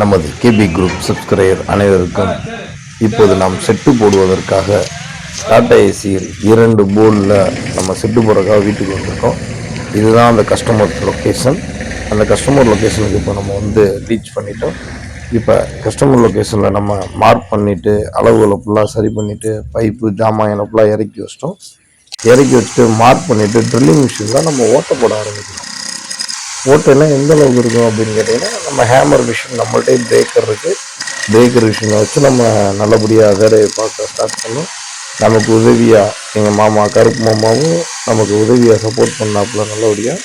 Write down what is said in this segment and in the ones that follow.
நமது KP group subscriber அனைவருக்கும் இப்போது நாம் செட்டு போடுவதற்காக டாடா ஏசியில் இரண்டு போர்டில் நம்ம செட்டு போடுறதுக்காக வீட்டுக்கு வந்திருக்கோம். இதுதான் அந்த கஸ்டமர் லொக்கேஷன் அந்த கஸ்டமர் லொக்கேஷனுக்கு இப்போ நம்ம வந்து ரீச் பண்ணிட்டோம். இப்போ கஸ்டமர் லொக்கேஷனில் நம்ம மார்க் பண்ணிவிட்டு அளவுகளை ஃபுல்லாக சரி பண்ணிவிட்டு பைப்பு ஜாமான் ஃபுல்லாக இறக்கி வச்சிட்டோம். இறக்கி வச்சுட்டு மார்க் பண்ணிவிட்டு ட்ரில்லிங் மிஷினில் நம்ம ஓட்ட போட ஆரம்பிக்கிறோம். ஓட்டெல்லாம் எந்த அளவுக்கு இருக்கும் அப்படின்னு கேட்டிங்கன்னா நம்ம ஹேமர் மிஷின் நம்மள்டே பிரேக்கர் இருக்குது பிரேக்கர் மிஷினை வச்சு நம்ம நல்லபடியாக வேலையை பார்க்க ஸ்டார்ட் பண்ணோம். நமக்கு உதவியாக எங்கள் மாமா கருப்பு மாமாவும் நமக்கு உதவியாக சப்போர்ட் பண்ணாப்புல நல்லபடியாக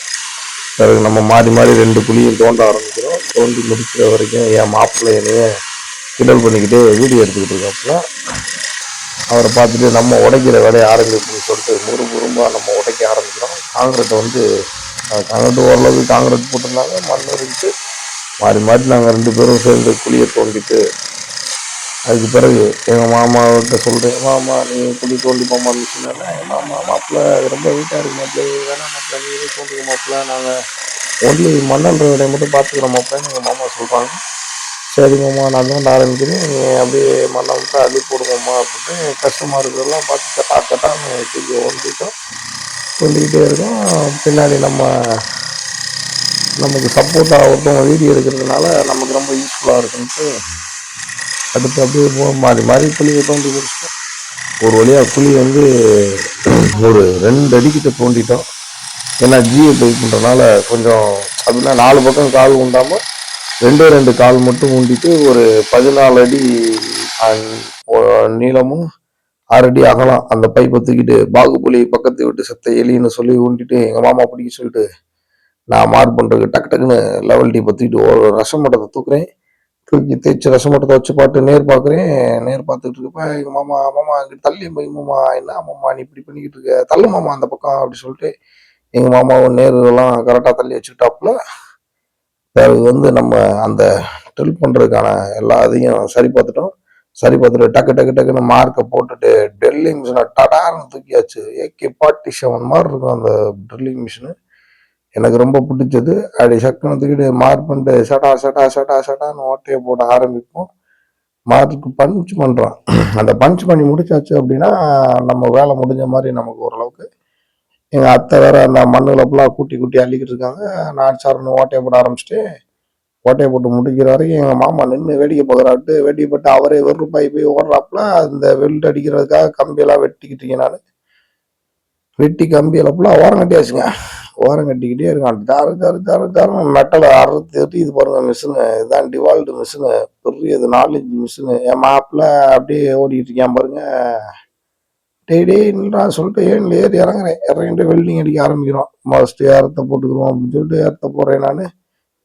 பிறகு நம்ம மாறி மாறி ரெண்டு குழியும் தோண்ட ஆரம்பிக்கிறோம். தோண்டி முடிக்கிற வரைக்கும் என் மாப்பிள்ளை என்னையே கிண்டல் பண்ணிக்கிட்டே வீடியோ எடுத்துக்கிட்டு இருக்காப்புல. அவரை பார்த்துட்டு நம்ம உடைக்கிற வேலையை ஆரம்பிக்கணும்னு சொல்லிட்டு முறு முறும்பாக நம்ம உடைக்க ஆரம்பிக்கிறோம். காங்கிரட்டை வந்து அஹ், காங்கிரீட் ஓரளவுக்கு காங்கிரீட் போட்டிருந்தாங்க மண் இருந்துட்டு மாறி மாறி நாங்கள் ரெண்டு பேரும் சேர்ந்து குழியை தோண்டிட்டு அதுக்கு பிறகு எங்கள் மாமாவிட்ட சொல்கிறேன் மாமா நீ குழி தோண்டி போமா மிஷின் எங்கள் மாமா மாப்பிள்ளை ரொம்ப வீட்டாக இருக்கு மாப்பிள்ளை வேணாம் மாப்பிள்ளை நீ தோண்டிக்க மாப்பிள்ளை நாங்கள் ஒன்லி மண்ணன்ற வேலையை மட்டும் பார்த்துக்கிறோம் மாப்பிள்ளைன்னு எங்கள் மாமா சொல்கிறாங்க சரிங்கம்மா நான் தான் ஆரம்பிக்கிறேன் நீ அப்படியே மண்ணை விட்டு அள்ளி போடுங்கம்மா அப்படின்ட்டு கஷ்டமாக இருக்கிறதெல்லாம் பார்த்து கட்டா கட்டான்னு தூக்கி ஓண்டிட்டோம் ஓண்டிக்கிட்டே இருக்கோம். பின்னாடி நம்ம நமக்கு சப்போர்ட்டாக ஒருத்தவங்க வீடியோ எடுக்கிறதுனால நமக்கு ரொம்ப யூஸ்ஃபுல்லாக இருக்குன்ட்டு அடுத்து அப்படியே போ மாறி மாறி குழியை தோண்டி முடிச்சிட்டோம் ஒரு வழியாக குழி வந்து ஒரு ரெண்டு அடிக்கிட்ட தோண்டிட்டோம். ஏன்னா ஜிஏ பண்ணுறதுனால கொஞ்சம் அப்படின்னா நாலு பக்கம் கால் உண்டாமல் ரெண்டே ரெண்டு கால் மட்டும் ஊண்டிட்டு ஒரு பதினாலு அடி நீளமும் ஆறு அகலாம் அகலம் அந்த பைப்பை தூக்கிட்டு பாகுபலி பக்கத்து விட்டு செத்த எலின்னு சொல்லி ஊண்டிட்டு எங்கள் மாமா பிடிக்க சொல்லிட்டு நான் மார்க் பண்ணுறதுக்கு டக்கு டக்குன்னு லெவல் டீப்பை தூக்கிட்டு ஒரு ரசம் மட்டத்தை தூக்குறேன். தூக்கி தேய்ச்சி ரசம் மட்டத்தை வச்சு பார்த்து நேர் பார்க்குறேன். நேர் பார்த்துக்கிட்டு இருக்கப்ப எங்கள் மாமா மாமா அங்கிட்டு தள்ளி போய் மாமா என்ன மாமா நீ இப்படி பண்ணிக்கிட்டு இருக்க? தள்ளு மாமா அந்த பக்கம் அப்படி சொல்லிட்டு எங்கள் மாமாவும் நேருலாம் கரெக்டாக தள்ளி வச்சுக்கிட்டாப்புல பிறகு வந்து நம்ம அந்த ட்ரில் பண்ணுறதுக்கான எல்லா இதையும் சரி பார்த்துட்டோம். சரி பார்த்துட்டு டக்கு டக்கு டக்குன்னு மார்க்கை போட்டுட்டு ட்ரில்லிங் மிஷினை டடார்னு தூக்கியாச்சு. ஏகே ஃபார்ட்டி செவன் மாதிரி இருக்கும் அந்த ட்ரில்லிங் மிஷினு எனக்கு ரொம்ப பிடிச்சது. அப்படி சக்குன்னு தூக்கிட்டு மார்க் பண்ணிட்டு சடா சடா சடா சடான்னு ஓட்டையை போட ஆரம்பிப்போம். மார்க்கு பஞ்ச் பண்ணுறோம் அந்த பஞ்ச் பண்ணி முடிச்சாச்சு அப்படின்னா நம்ம வேலை முடிஞ்ச மாதிரி நமக்கு ஓரளவுக்கு எங்கள் அத்தை வேற அந்த மண்ணுல ஃபுல்லாக கூட்டி கூட்டி அள்ளிக்கிட்டு இருக்காங்க. நான் சார்னு ஓட்டையை போட ஆரம்பிச்சிட்டு கோட்டையை போட்டு முடிக்கிற வரைக்கும் எங்கள் மாமா நின்று வேடிக்கை பார்க்குறாட்டு வேடிக்கை போட்டு அவரே வெறுப்பாய் போய் ஓடுறாப்புல அந்த வெல்ட் அடிக்கிறதுக்காக கம்பியெல்லாம் வெட்டிக்கிட்டீங்க நான். வெட்டி கம்பியெல்லாம் ஃபுல்லாக ஓரம் கட்டியாச்சுங்க. ஓரம் கட்டிக்கிட்டே இருக்கான். தாரு தாரு தாரு தாரு மெட்டலை அறுத்து இது பாருங்க மிஷினு இதுதான் டிவால்டு மிஷினு பெரிய இது நாலஞ்சு மிஷினு என் மாப்பிள்ள அப்படியே ஓடிக்கிட்டு இருக்கான் பாருங்க. டெய் டே என்னடா சொல்லிட்டு ஏன் ஏறி இறங்குறேன். இறங்கிட்டு வெல்டிங் அடிக்க ஆரம்பிக்கிறோம். மஸ்ட்டு ஏரத்தை போட்டுக்கிறோம் அப்படின்னு சொல்லிட்டு ஏரத்தை போடுறேன் நான்.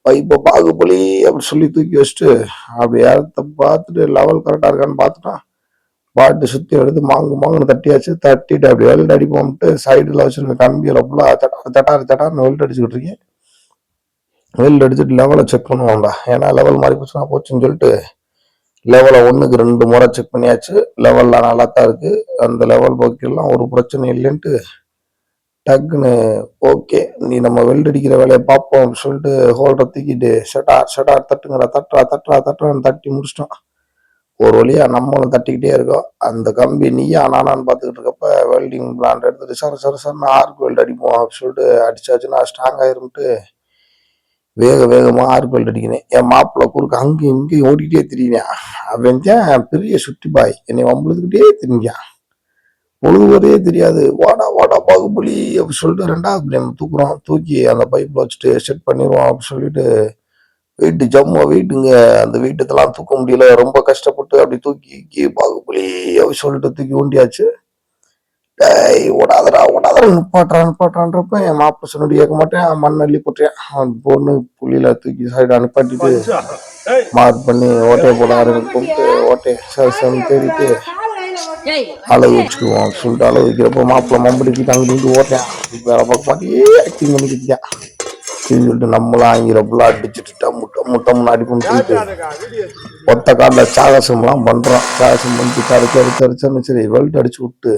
இப்போ பாகுபலி அப்படின்னு சொல்லி தூக்கி வச்சுட்டு அப்படி ஏரத்தை பார்த்துட்டு லெவல் கரெக்டாக இருக்கான்னு பார்த்துட்டான் பாட்டு சுற்றி எடுத்து மாங்கு மாங்குன்னு தட்டியாச்சு தட்டிட்டு அப்படி வெல்ட் அடிப்போம்ட்டு சைடில் வச்சுருக்க கம்பியில் ஃபுல்லாக தட்டார் தட்டார் தட்டார்னு வெல்ட் அடிச்சுக்கிட்டு இருக்கேன். வெல்ட் அடிச்சுட்டு லெவலை செக் பண்ணுவோம்டா. ஏன்னா லெவல் மாறி போச்சுன்னா போச்சுன்னு சொல்லிட்டு லெவலை ஒன்றுக்கு ரெண்டு முறை செக் பண்ணியாச்சு. லெவல்லாம் நல்லா தான் இருக்குது அந்த லெவல் போக்கெல்லாம் ஒரு பிரச்சனை இல்லைன்ட்டு டக்குன்னு ஓகே நீ நம்ம வெல்ட் அடிக்கிற வேலையை பார்ப்போம் அப்படின்னு சொல்லிட்டு ஹோல்டரை தூக்கிட்டு ஷட்டார் ஷட்டார் தட்டுங்கடா தட்டுறா தட்டுறா தட்டுறான்னு தட்டி முடிச்சிட்டோம். ஒரு வழியாக நம்மளும் தட்டிக்கிட்டே இருக்கோம். அந்த கம்பி நீயா நானான்னு பார்த்துக்கிட்டு இருக்கப்ப வெல்டிங் பிளான் எடுத்துட்டு சர சர சரன்னு ஆர்க் வெல்ட் அடிப்போம் அப்படின்னு சொல்லிட்டு அடிச்சாச்சுன்னா ஸ்ட்ராங் ஆயிரும்ட்டு வேக வேகமாக ஆர்க் வெல்ட் அடிக்கிறேன் என் மாப்பிள்ளை குறுக்க அங்கேயும் இங்கேயும் ஓடிக்கிட்டே திரியினேன். அவன் தான் பெரிய சுட்டி பாய் என்னை வம்புழுதுக்கிட்டே திரிஞ்சான். பொழுது வரே தெரியாது. வாடா வாடா பாகுபலி அப்படி சொல்லிட்டு ரெண்டாவது பிளேம் தூக்குறோம். தூக்கி அந்த பைப்பில் வச்சுட்டு செட் பண்ணிடுவோம் அப்படி சொல்லிட்டு வெயிட்டு ஜம்மா வெயிட்டுங்க அந்த வெயிட்டத்தெல்லாம் தூக்க முடியல. ரொம்ப கஷ்டப்பட்டு அப்படி தூக்கி பாகுபலி அப்படி சொல்லிட்டு தூக்கி ஊண்டியாச்சு. டேய் ஓடாதடா ஓடாதடா நிப்பாட்டுறா நிப்பாட்டுறான்றப்ப என் மாப்பிள்ளை சொன்னடி கேட்க மாட்டேன். மண் அள்ளி போட்டேன் அவன் பொண்ணு புள்ளியில தூக்கி சைடு நிப்பாட்டிட்டு மார்க் பண்ணி ஓட்டையை போட ஆரம்பிச்சு ஓட்டையை சரி சரி தேடிட்டு அளவு வச்சுக்குவோம். சொல்லிட்டு அளவு வைக்கிறப்போ மாப்பிள்ளை மம்படிக்கு அங்கிட்டு இங்கிட்டு ஓட்டேன் வேலை பார்க்க மாட்டே ஆக்டிங் பண்ணிக்கிட்டேன் சரின்னு சொல்லிட்டு நம்மளாம் ஆங்கிறப்பெல்லாம் அடிச்சுட்டு டம்மு டம்மு டம்முன்னு அடிப்புன்னு சொல்லிட்டு ஒத்த காலில் சாகசம்லாம் பண்ணுறோம் சாகசம் பண்ணிட்டு கரைச்சி அடிச்சு அடிச்சோன்னு சரி வெல்ட் அடிச்சு விட்டு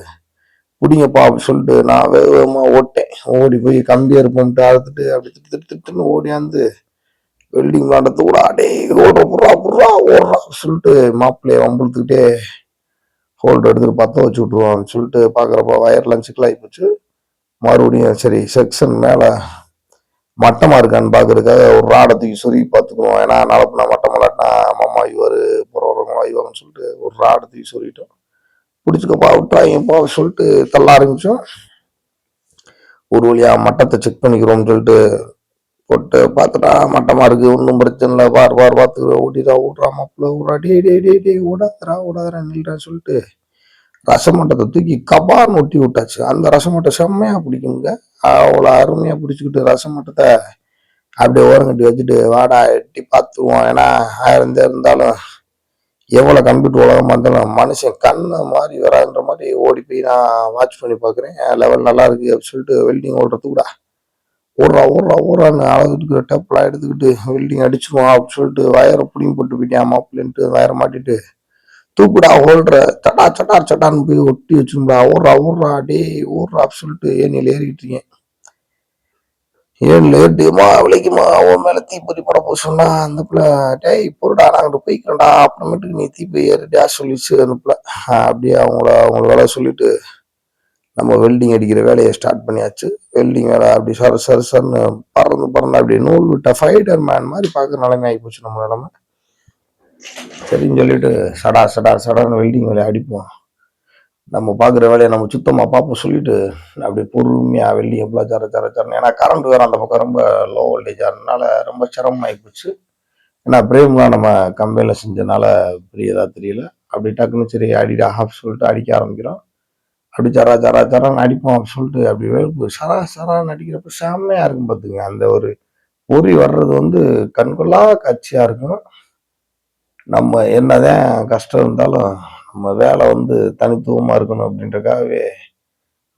பிடிங்கப்பா அப்படி சொல்லிட்டு நான் வேக வேகமாக ஓட்டேன். ஓடி போய் கம்பி அறுப்போம்ட்டு அறுத்துட்டு அப்படி திட்டு திட்டு திட்டுன்னு ஓடியாந்து வெல்டிங் விளாண்டது கூட அடே ரோட புறா அப்படி சொல்லிட்டு மாப்பிள்ளைய வம்புழுத்துக்கிட்டே ஹோல்டர் எடுத்துட்டு பற்ற வச்சு விட்ருவான்னு சொல்லிட்டு பார்க்குறப்ப வயர்லாம் சிக்கலாகி போச்சு. மறுபடியும் சரி செக்ஷன் மேலே மட்டமாக இருக்கான்னு பார்க்குறதுக்காக ஒரு ராடத்துக்கு சொருகி பார்த்துக்குவோம் ஏன்னா நாளப்பினா மட்டம் இல்லாட்டினா மாமா ஐவார் போகிறவங்க ஐவாங்கன்னு சொல்லிட்டு ஒரு ராடத்துக்கு தூக்கி சொருகிட்டோம். பிடிச்சிக்கப்பா விட்டுறாங்கப்பா சொல்லிட்டு தள்ள ஆரம்பித்தோம் ஒரு வழியாக மட்டத்தை செக் பண்ணிக்கிறோம்னு சொல்லிட்டு போட்டு பார்த்துட்டா மட்டமாக இருக்குது ஒன்றும் பிரச்சனை இல்லை. பார் பார் பார்த்து ஓடிடா ஓடுறா மாப்பிள்ள. ஓடுறா. டே டே டே டே ஓடாதரா ஓடாதரா நில்றா சொல்லிட்டு ரசமட்டத்தை தூக்கி கபார்னு ஒட்டி விட்டாச்சு. அந்த ரசமட்டை செம்மையாக பிடிக்குங்க அவ்வளோ அருமையாக பிடிச்சிக்கிட்டு ரசமட்டத்தை அப்படியே ஓரங்கட்டி வச்சுட்டு வாடா எட்டி பார்த்துருவோம். ஏன்னா ஆயிரம் தான் இருந்தாலும் எவ்வளோ கம்ப்யூட்டர் உலகமாக இருந்தாலும் மனுஷன் கண்ணை மாதிரி வராதுன்ற மாதிரி ஓடி போய் நான் வாட்ச் பண்ணி பார்க்குறேன். லெவல் நல்லா இருக்கு அப்படின்னு சொல்லிட்டு வெல்டிங் ஓடுறது கூட ஓடுறா ஓடுறா ஓடுறான்னு அளவுக்கு டப்பெல்லாம் எடுத்துக்கிட்டு வெல்டிங் அடிச்சிருவான் அப்படின்னு சொல்லிட்டு வயரை பிடிங்கி போட்டு போயிட்டேன் மாப்பிள்ளைன்ட்டு வயரை மாட்டிட்டு தூக்குடா ஓடுற சட்டா சட்டார் சட்டான்னு போய் ஒட்டி வச்சிருந்தா ஓடுறா ஓடுறா டேய் ஓடுறா அப்படின்னு சொல்லிட்டு ஏனியில் ஏறிக்கிட்டு இருக்கேன். ஏன் லேட்டுமா விலைக்குமா? அவன் மேலே தீப்பொறி பட போச்சுன்னா அந்த பிள்ளை டேய் பொருடா நாங்கள் போய்க்கிறேன்டா அப்புறமேட்டுக்கு நீ தீப்பை ஏறிட்டியா சொல்லிச்சு அந்த பிள்ளை. அப்படியே அவங்கள அவங்கள வேலை சொல்லிட்டு நம்ம வெல்டிங் அடிக்கிற வேலையை ஸ்டார்ட் பண்ணியாச்சு. வெல்டிங் வேலை அப்படி சர சர சரன்னு பறந்து பறந்து அப்படி நூல் விட்ட ஃபைட்டர் மேன் மாதிரி பார்க்குற நிலைமை ஆகி போச்சு நம்ம நிலமை. சரின்னு சொல்லிட்டு சடா சடா சடான்னு வெல்டிங் வேலையை அடிப்போம். நம்ம பார்க்குற வேலையை நம்ம சுத்தமாக பார்ப்போம் சொல்லிட்டு அப்படி பொறுமையாக வெல்டிங் எப்போ சர சர சரன்னு. ஏன்னா கரண்ட் வேறு அந்த பக்கம் ரொம்ப லோ வோல்டேஜ் அதனால ரொம்ப சிரமமாகி போச்சு. ஏன்னா பிரேம்லாம் நம்ம கம்பெனியில் செஞ்சனால பெரியதாக தெரியல. அப்படி டக்குன்னு சரி அடிடா ஆஃப் சொல்லிட்டு அடிக்க ஆரம்பிக்கிறோம். அப்படி சரா சரா சரான்னு அடிப்போம் அப்படின்னு சொல்லிட்டு அப்படி சரா சரா நடிக்கிறப்ப செம்மையாக இருக்கும் பார்த்துங்க அந்த ஒரு பொறி வர்றது வந்து கண்கொள்ளா காட்சியாக இருக்கும் நம்ம என்னதான் கஷ்டம் இருந்தாலும் நம்ம வேலை வந்து தனித்துவமாக இருக்கணும் அப்படின்றக்காகவே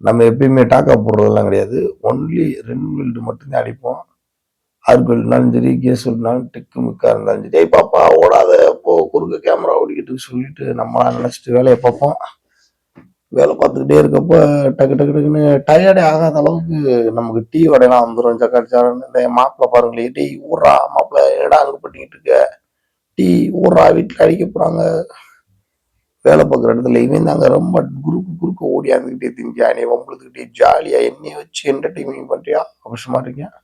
நம்ம எப்பயுமே டாக்கா போடுறதெல்லாம் கிடையாது. ஒன்லி ரென்வீல்டு மட்டும்தான் அடிப்போம். ஆறு சரி கேஸ் இருந்தாலும் டிக்கு மிக்கா இருந்தாலும் சரி. பாப்பா ஓடாத போ குறுக்க கேமரா ஓடிக்கிட்டு சொல்லிட்டு நம்மளாம் நினச்சிட்டு வேலையை பார்ப்போம். வேலை பார்த்துக்கிட்டே இருக்கப்போ டக்கு டக்கு டக்குன்னு டயர்டே ஆகாத அளவுக்கு நமக்கு டீ வடையெல்லாம் வந்துடும் சக்கடிச்சாரன்னு இந்த மாப்பிள்ளை பாருங்களே டீ ஊர்றா மாப்பிள்ளை என்னடா அங்கே பண்ணிக்கிட்டு இருக்க? டீ ஊர்றா வீட்டில் அடிக்க போகிறாங்க வேலை பார்க்குற இடத்துல இவன் தாங்க ரொம்ப குறுக்கு குறுக்கு ஓடியாந்துக்கிட்டே திஞ்சா நீ வம்பளுத்துக்கிட்டே ஜாலியாக என்னையை வச்சு என்டர்டெயின்மெண்ட் பண்ணுறியா அவசரமா இருக்கேன்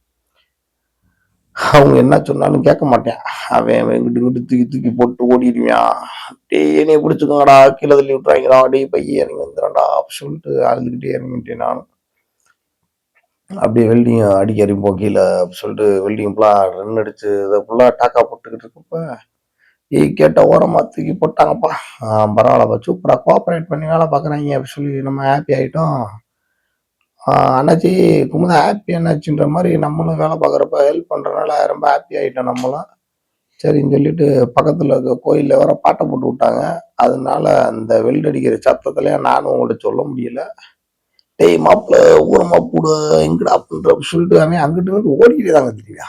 அவங்க என்ன சொன்னாலும் கேட்க மாட்டேன். அவன் அவன் இங்கிட்டு இங்கிட்டு தூக்கி தூக்கி போட்டு ஓடிடுவான். டேய் என்னைய பிடிச்சிக்கோங்கடா கீழே தள்ளி விட்டுறாங்கடா டேய் பையன் இறங்கி வந்துடுறா அப்படி சொல்லிட்டு அழுதுகிட்டே இறங்கிட்டேன் நான். அப்படியே வெல்டிங் அடிக்க அறிப்போம் கீழே அப்படி சொல்லிட்டு வெல்டிங் ஃபுல்லாக ரன் அடிச்சு இதை ஃபுல்லாக டாக்கா போட்டுக்கிட்டு இருக்கப்ப ஏய் கேட்ட ஓரமாக தூக்கி போட்டாங்கப்பா. பரவாயில்லப்பா சூப்பராக கோஆப்ரேட் பண்ணி வேலை பார்க்குறாங்க அப்படி சொல்லி நம்ம ஹாப்பி ஆகிட்டோம் அண்ணாச்சி குமுதா ஹாப்பி அண்ணாச்சின்ற மாதிரி நம்மளும் வேலை பார்க்குறப்ப ஹெல்ப் பண்ணுறனால ரொம்ப ஹாப்பி ஆகிட்டோம் நம்மளும். சரின்னு சொல்லிட்டு பக்கத்தில் இருக்க கோயிலில் வர பாட்டை போட்டு விட்டாங்க. அதனால அந்த வெல்ட் அடிக்கிற சத்தத்துல நானும் உங்கள்கிட்ட சொல்ல முடியல. டேய் மாப்பிள்ள ஊரமா போடு எங்கடா அப்படின்ற சொல்லிட்டு அவன் அங்கிட்டு இருந்து ஓடிக்கிட்டே தாங்க தெரியா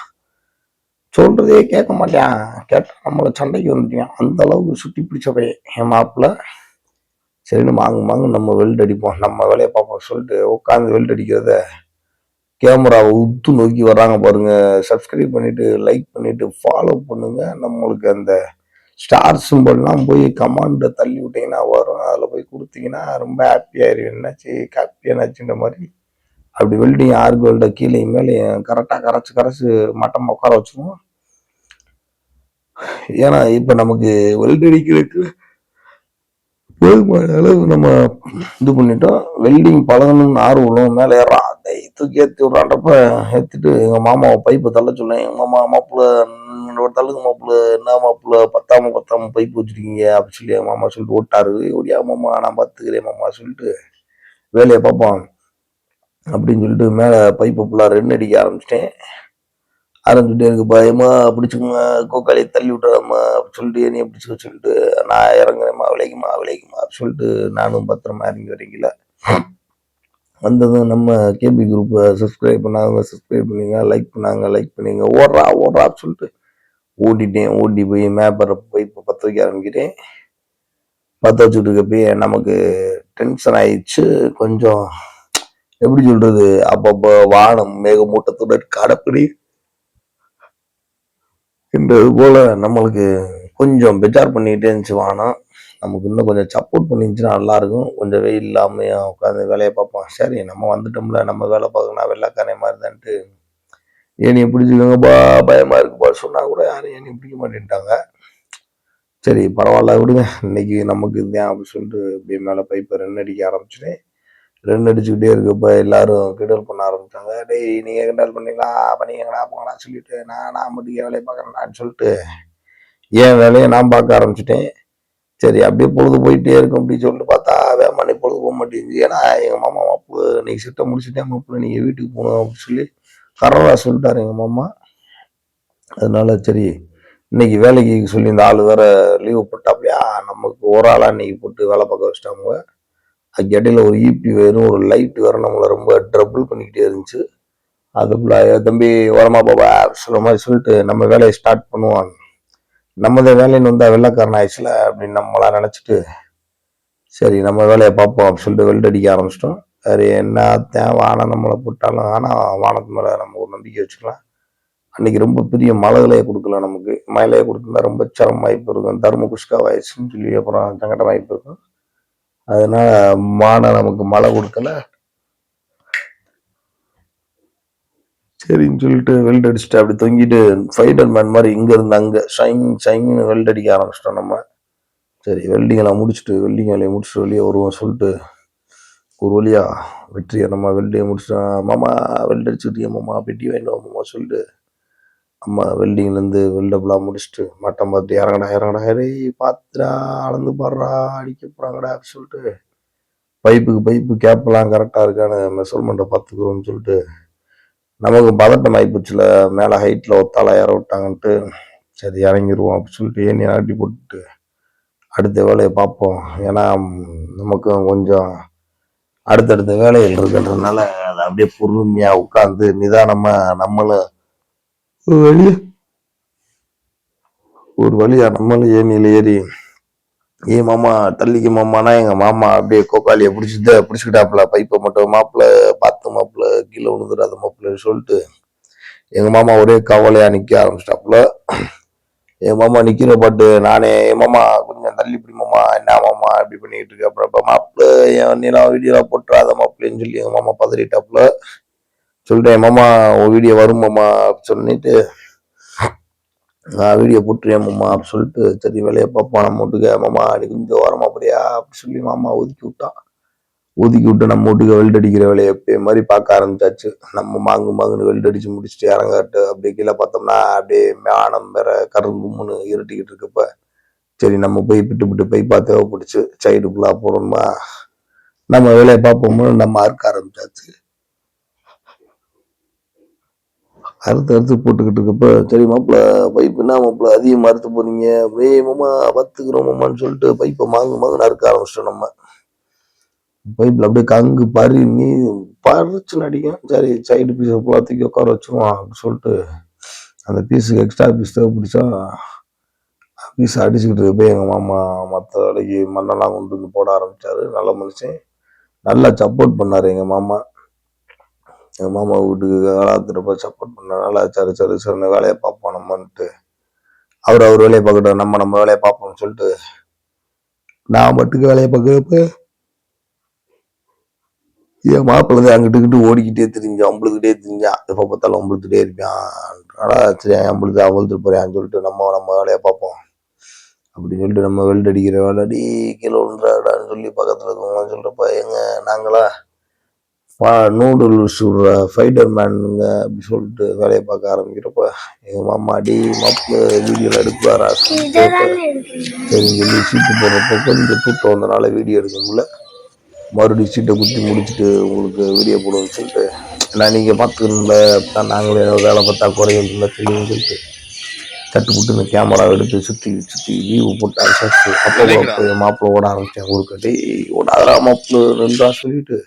சொல்கிறதே கேட்க மாட்டேன். கேட்டால் நம்மள சண்டைக்கு வந்துட்டான். அந்த அளவுக்கு சுற்றி பிடிச்ச பையன் என் மாப்பிள்ள சரின்னு மாங்க மாங்க நம்ம வெல்ட் அடிப்போம். நம்ம வேலையை பார்ப்போம். சொல்லிட்டு உட்காந்து வெல்ட் அடிக்கிறத கேமராவை உத்து நோக்கி வர்றாங்க பாருங்க. சப்ஸ்கிரைப் பண்ணிட்டு லைக் பண்ணிட்டு ஃபாலோ பண்ணுங்க. நம்மளுக்கு அந்த ஸ்டார் சிம்பிள்லாம் போய் கமாண்டை தள்ளி விட்டீங்கன்னா வரும். அதில் போய் கொடுத்தீங்கன்னா ரொம்ப ஹாப்பி என்னாச்சு? ஹாப்பி என்னாச்சுன்ற மாதிரி. அப்படி வெல்டிங் ஆறு வெல்ட கீழே மேலே கரெக்டாக கரைச்சி கரைச்சி மட்டமாக உட்கார வச்சுருவோம். ஏன்னா இப்போ நமக்கு வெல்ட் அடிக்கிறதுக்கு போதுமான அளவு நம்ம இது பண்ணிட்டோம். வெல்டிங் பழகணும்னு ஆர்வம் உள்ளவன் மேலே ஏறான் தூக்கி ஏற்றி விட்றான்றப்ப ஏற்றிட்டு எங்கள் மாமாவை பைப்பை தள்ள சொன்னேன். எங்கள் மாமா மாப்பிள்ள ஒரு தள்ளுங்க மாப்பிள்ள என்ன மாப்பிள்ள பத்தாம பத்தாம பைப் வச்சிருக்கீங்க? அப்படின்னு சொல்லி எங்கள் மாமா சொல்லிட்டு ஓட்டாரு. ஓடியா மாமா நான் பார்த்துக்கிறேன் மாமா சொல்லிட்டு வேலையை பார்ப்பான். அப்படின்னு சொல்லிட்டு மேலே பைப்பை ஃபுல்லாக ரெண்டு அடிக்க ஆரம்பிச்சிட்டேன். ஆரம்பிச்சுட்டே இருக்கு பயமா பிடிச்சிக்கோங்க கோக்காளி தள்ளி விட்டுறாமா சொல்லிட்டு என்னைய பிடிச்சிக்க சொல்லிட்டு நான் இறங்குறேம்மா விளைக்குமா விளைக்குமா சொல்லிட்டு நானும் பத்திரமா இறங்கி வரீங்களா வந்ததும் நம்ம கேபி குரூப்பை சப்ஸ்கிரைப் பண்ணாங்க சப்ஸ்கிரைப் பண்ணிங்க லைக் பண்ணாங்க லைக் பண்ணிங்க. ஓடுறா ஓடுறா சொல்லிட்டு ஓடிட்டேன். ஓடி போய் மேப்பரை போய் இப்போ பற்ற வைக்க ஆரம்பிக்கிறேன் பற்ற வச்சுட்டு இருக்கப்பயே நமக்கு டென்ஷன் ஆயிடுச்சு. கொஞ்சம் எப்படி சொல்கிறது அப்பப்போ வானம் மேகமூட்டத்துடன் காணப்படி என்றது போல் நம்மளுக்கு கொஞ்சம் பெஜார் பண்ணிக்கிட்டே இருந்துச்சு. வானம் நமக்கு இன்னும் கொஞ்சம் சப்போர்ட் பண்ணிருந்துச்சுன்னா நல்லாயிருக்கும். கொஞ்சம் வெயில் இல்லாமல் உட்காந்து வேலையை பார்ப்போம். சரி நம்ம வந்துட்டோம்ல. நம்ம வேலை பார்க்கணும் வெள்ளைக்காரே மாதிரி தான்ட்டு. ஏனியை பிடிச்சிக்கோங்கப்பா பயமாக இருக்குப்பா சொன்னால் கூட யாரும் ஏனியை பிடிக்க மாட்டேன்ட்டாங்க. சரி பரவாயில்ல விடுங்க. இன்னைக்கு நமக்கு இருந்தேன் அப்படின்னு சொல்லிட்டு அப்படியே மேலே பைப்பை ரன் அடிக்க ஆரம்பிச்சிட்டேன். ரன் அடிச்சுக்கிட்டே இருக்கப்ப எல்லாரும் கிண்டல் பண்ண ஆரம்பிச்சாங்க. டேய் நீங்கள் கிண்டல் பண்ணீங்களா? பண்ணீங்களா போங்களா சொல்லிட்டு நான் நான் மட்டும் என் வேலையை பார்க்குறேன்டான்னு சொல்லிட்டு என் வேலையை நான் பார்க்க ஆரம்பிச்சிட்டேன். சரி அப்படியே பொழுது போயிட்டே இருக்கும் அப்படின்னு சொல்லிட்டு பார்த்தா வேமானி பொழுது போக மாட்டேங்குது. ஏன்னா எங்கள் மாமா மாப்பு இன்னைக்கு சிட்டை முடிச்சுட்டேன் மாப்பிள்ள நீங்கள் வீட்டுக்கு போகணும் அப்படின்னு சொல்லி கரவா சொல்லிட்டாரு எங்கள் மாமா. அதனால சரி இன்னைக்கு வேலைக்கு சொல்லி இந்த ஆள் வேற லீவு போட்டாப்லையா? நமக்கு ஒரு ஆளாக இன்னைக்கு போட்டு வேலை பார்க்க வச்சிட்டாங்க. அதுக்கு இடையில ஒரு ஈபி வேறும் ஒரு லைட் வேற நம்மளை ரொம்ப ட்ரபுள் பண்ணிக்கிட்டே இருந்துச்சு. அதுக்குள்ள தம்பி ஓரமா பாபா சொல்ல மாதிரி சொல்லிட்டு நம்ம வேலையை ஸ்டார்ட் பண்ணுவாங்க நம்மதே வேலைன்னு வந்தால் வெள்ளக்காரன் ஆயிடுச்சுல அப்படின்னு நம்மளா நினச்சிட்டு சரி நம்ம வேலையை பார்ப்போம் அப்படின்னு சொல்லிட்டு வெல்ட் அடிக்க ஆரம்பிச்சிட்டோம். வேறு என்ன தேவை வானம் நம்மளை போட்டாலும் ஆனால் வானத்து மேலே நம்ம ஒரு நம்பிக்கை வச்சுக்கலாம். அன்னைக்கு ரொம்ப பெரிய மலகலையை கொடுக்கல நமக்கு. மலையை கொடுத்துருந்தா ரொம்ப சிரம வாய்ப்பு இருக்கும் தர்ம குஷ்கா சொல்லி அப்புறம் சங்கட வாய்ப்பு இருக்கும் அதனால மானை நமக்கு மழை கொடுக்கல. சரின்னு சொல்லிட்டு வெல்ட் அடிச்சுட்டு அப்படி தொங்கிட்டு ஃபைட்டர் மேன் மாதிரி இங்க இருந்து அங்க ஷைன் வெல்ட் அடிக்க ஆரம்பிச்சிட்டோம் நம்ம. சரி வெல்டிங்கெல்லாம் முடிச்சுட்டு வெல்டிங் வேலையை முடிச்சுட்டு வெளியே வருவோம் சொல்லிட்டு ஒரு வழியா வெற்றியை நம்ம வெல்டியை முடிச்சிட்டோம். மாமா வெல்ட் அடிச்சுக்கிட்டே மாமா பெட்டி வாங்கிட்டு மாமா சொல்லிட்டு அம்மா வெல்டிங்லேருந்து வெல்டப்லாம் முடிச்சுட்டு மட்டம் பார்த்து இறங்கடா இறங்கடா ஏறி பார்த்துடா அளந்து பாடுறா அடிக்க போகிறாங்கடா அப்படின்னு சொல்லிட்டு பைப்புக்கு பைப்பு கேப்லாம் கரெக்டாக இருக்கான்னு மெஷர்மெண்ட்டை பார்த்துக்குறோம்னு சொல்லிட்டு நமக்கு பதட்டம் ஆகிப்போச்சுல மேலே ஹைட்டில் ஒத்தால ஏற விட்டாங்கன்ட்டு சரி இறங்கிடுவோம் அப்படின்னு சொல்லிட்டு ஏனி ஆட்டி போட்டுட்டு அடுத்த வேலையை பார்ப்போம். ஏன்னா நமக்கும் கொஞ்சம் அடுத்தடுத்த வேலைகள் இருக்குன்றதுனால அதை அப்படியே பொறுமையாக உட்காந்து நிதானமாக நம்மளும் ஒரு வழியா ஒரு வழியா? நம்மளும் ஏனியில் ஏறி? ஏ மாமா தள்ளிக்கு மாமானா எங்க மாமா அப்படியே கோக்காலியை பிடிச்சிட்டு பிடிச்சிக்கிட்டாப்புல பைப்பை மட்டும் மாப்பிள்ள பார்த்து மாப்பிள்ள கீழே விழுந்துடாத மாப்பிள்ளன்னு சொல்லிட்டு எங்க மாமா ஒரே கவலையா நிக்க ஆரம்பிச்சிட்டாப்புல. என் மாமா நிக்கிற பாட்டு நானே என் மாமா கொஞ்சம் தள்ளி பிடி மாமா என்ன மாமா இப்படி பண்ணிட்டு இருக்கு? அப்புறம் மாப்பிள்ள என் நிலா வீடியோ போட்டுறாத மாப்பிள்ளைன்னு சொல்லி எங்க மாமா பதறிட்டாப்புல. சொல்லிட்டேன் என் மாமா உன் வீடியோ வரும் மாமா அப்படின்னு சொல்லிட்டு நான் வீடியோ போட்டுருவேன் மாமா அப்படின்னு சொல்லிட்டு சரி வேலையை பார்ப்போம் நம்ம வீட்டுக்கு மாமா நீ கொஞ்சம் ஓரமா போறியா? அப்படின்னு சொல்லி மாமா ஒதுக்கி விட்டான். ஒதுக்கி விட்டு நம்ம வீட்டுக்கு வெல்ட் அடிக்கிற வேலையை எப்பயும் மாதிரி பார்க்க ஆரம்பிச்சாச்சு. நம்ம மாங்கு மாங்குன்னு வெல்ட் அடிச்சு முடிச்சுட்டு இறங்காட்டு அப்படியே கீழே பார்த்தோம்னா அப்படியே மேனம் வேற கரும்புன்னு இருட்டிக்கிட்டு இருக்கப்ப சரி நம்ம போய் பிட்டு பிட்டு போய் பார்த்து தேவைப்பிடிச்சு சைடு ஃபுல்லாக போகிறோமா நம்ம வேலையை பார்ப்போம்னு நம்ம அறுக்க ஆரம்பிச்சாச்சு. அறுத்து அறுத்து போட்டுக்கிட்டு இருக்கப்ப சரி மாப்பிள்ள பைப் என்ன மாப்பிள்ள அதிகமாக அறுத்து போனீங்க? அப்படியே மாமா பத்துக்கிறோம் மாமான்னு சொல்லிட்டு பைப்பை மாங்கு மாங்கு நறுக்க ஆரம்பிச்சிட்டோம் நம்ம. பைப்பில் அப்படியே கங்கு பறி நீ பறிச்சு நடிக்கும் சரி சைடு பீஸை ஃபுல்லாக தூக்கி உட்கார வச்சிருவோம் அப்படின்னு சொல்லிட்டு அந்த பீஸுக்கு எக்ஸ்ட்ரா பீஸ் தேவைப்பிடிச்சா? பீஸ் அடிச்சுக்கிட்டு போய் எங்கள் மாமா மற்ற வேலைக்கு மண்ணெல்லாம் கொண்டு வந்து போட ஆரம்பித்தார் நல்ல மனுஷன். நல்லா சப்போர்ட் பண்ணார் எங்கள் மாமா. எங்கள் மாமா வீட்டுக்கு வேலாத்துறப்ப சப்போர்ட் பண்ணனால சரி சரி சரி வேலையை பார்ப்போம் நம்மன்ட்டு. அவர் அவர் வேலையை பார்க்கட்டும் நம்ம நம்ம வேலையை பார்ப்போம்னு சொல்லிட்டு நான் மட்டுக்கு வேலையை பார்க்குறப்ப என் மாப்பிள்ளை தான் அங்கிட்டு ஓடிக்கிட்டே தெரிஞ்சான் அம்பளுக்கிட்டே தெரிஞ்சான் எப்போ பார்த்தாலும் அம்பளுத்துட்டே இருப்பான். சரி அம்பளுத்து அம்பளுத்து போறியான்னு சொல்லிட்டு நம்ம நம்ம வேலையை பார்ப்போம். அப்படின்னு சொல்லிட்டு நம்ம வெல்ட் அடிக்கிற வேலை அடி கீழே விழுந்துடாடான்னு சொல்லி பக்கத்தில் இருக்கவங்க சொல்கிறப்ப எங்க நாங்களா நூடுல் சுடுற ஃபைட்டர் மேனுங்க அப்படி சொல்லிட்டு வேலையை பார்க்க ஆரம்பிக்கிறப்ப எங்கள் மாமா அடி மாப்பிள்ள வீடியோவில் எடுக்குவாரா? சரின்னு சொல்லி சீட்டு போடுறப்ப கொஞ்சம் தூக்கம் வந்தனால வீடியோ எடுக்க முடியல. மறுபடியும் சீட்டை குத்தி முடிச்சுட்டு உங்களுக்கு வீடியோ போடுவோம்னு சொல்லிட்டு நான் நீங்கள் பார்த்துக்கணும்ல தான் நாங்களே வேலை பார்த்தா குறையும் இல்லை தெரியும்னு சொல்லிட்டு தட்டு புட்டு இந்த கேமராவை எடுத்து சுற்றி சுற்றி லீவு போட்டு அடிச்சாச்சு அப்போ மாப்பிள்ள ஓட ஆரம்பித்தேன் ஊருக்கு டேய் ஓடாதரா மாப்பிள்ள ரெண்டா சொல்லிட்டு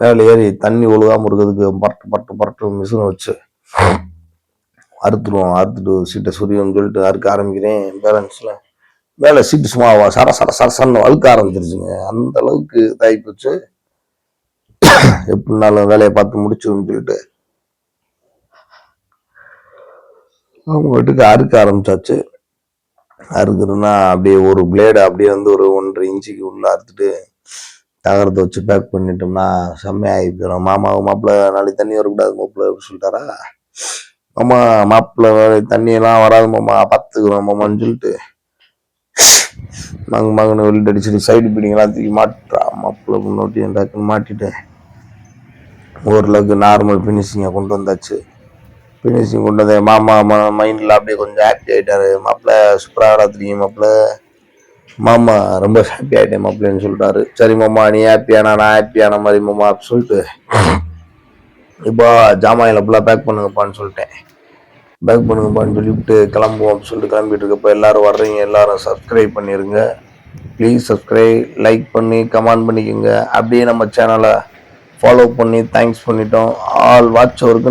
மேலே ஏறி தண்ணி ஒழுகாம இருக்கிறதுக்கு பரட்டு பரட்டு பரட்டு மிஷினை வச்சு அறுத்துடுவோம். அறுத்துட்டு சீட்டை சுரியம்னு சொல்லிட்டு அறுக்க ஆரம்பிக்கிறேன். பேலன்ஸில் மேலே சீட்டு சும்மா சர சர சரசன்னு அழுக்க ஆரம்பிச்சிருச்சுங்க. அந்த அளவுக்கு இதாகி எப்படினாலும் வேலையை பார்த்து முடிச்சுன்னு சொல்லிட்டு அவங்க வீட்டுக்கு அறுக்க ஆரம்பிச்சாச்சு. அறுக்குறதுனா அப்படியே ஒரு பிளேடு அப்படியே வந்து ஒரு ஒன்றரை இன்ச்சுக்கு உள்ள அறுத்துட்டு தகரத்தை வச்சு பேக் பண்ணிட்டோம்னா செம்மையாகி போயிடும் மாமாவும் மாப்பிள்ளை நாளைக்கு தண்ணி வரக்கூடாது மாப்பிள்ளை அப்படின்னு சொல்லிட்டாரா? மாமா மாப்பிள்ளை தண்ணியெல்லாம் வராது மாமா பார்த்துக்குறோம் மாமான்னு சொல்லிட்டு மங்க மகனை வெளியிட்டு அடிச்சுட்டு சைடு பீடிங்கெல்லாம் தூக்கி மாட்டுறா. மாப்பிள்ளை முன்னோட்டி டக்குன்னு மாட்டிட்டேன். ஓரளவுக்கு நார்மல் ஃபினிஷிங்கை கொண்டு வந்தாச்சு. ஃபினிஷிங் கொண்டு வந்து மாமா மைண்டில் அப்படியே கொஞ்சம் ஹாப்பி ஆகிட்டாரு மாப்பிள்ளை சூப்பராக விளாத்துறீங்க மாப்பிள்ளை மாமா ரொம்ப ஹாப்பி ஆகிட்டேன் மாப்பிள்ளைன்னு சொல்லிட்டாரு சரி மாமா நீ ஹாப்பியானா நான் ஹாப்பியான மாதிரி மாமா அப்படின்னு சொல்லிட்டு இப்போ ஜாமாயில் ஃபுல்லாக பேக் பண்ணுங்கப்பான்னு சொல்லிட்டேன். பேக் பண்ணுங்கப்பான்னு சொல்லிவிட்டு கிளம்புவோம் அப்படின்னு சொல்லிட்டு கிளம்பிட்டு இருக்கப்போ எல்லாரும் வர்றீங்க எல்லாரும் சப்ஸ்கிரைப் பண்ணிடுங்க ப்ளீஸ் சப்ஸ்கிரைப் லைக் பண்ணி கமெண்ட் பண்ணிக்கோங்க. அப்படியே நம்ம சேனலை ஃபாலோ பண்ணி தேங்க்ஸ் பண்ணிட்டோம். ஆல் வாட்ச் அவருக்கு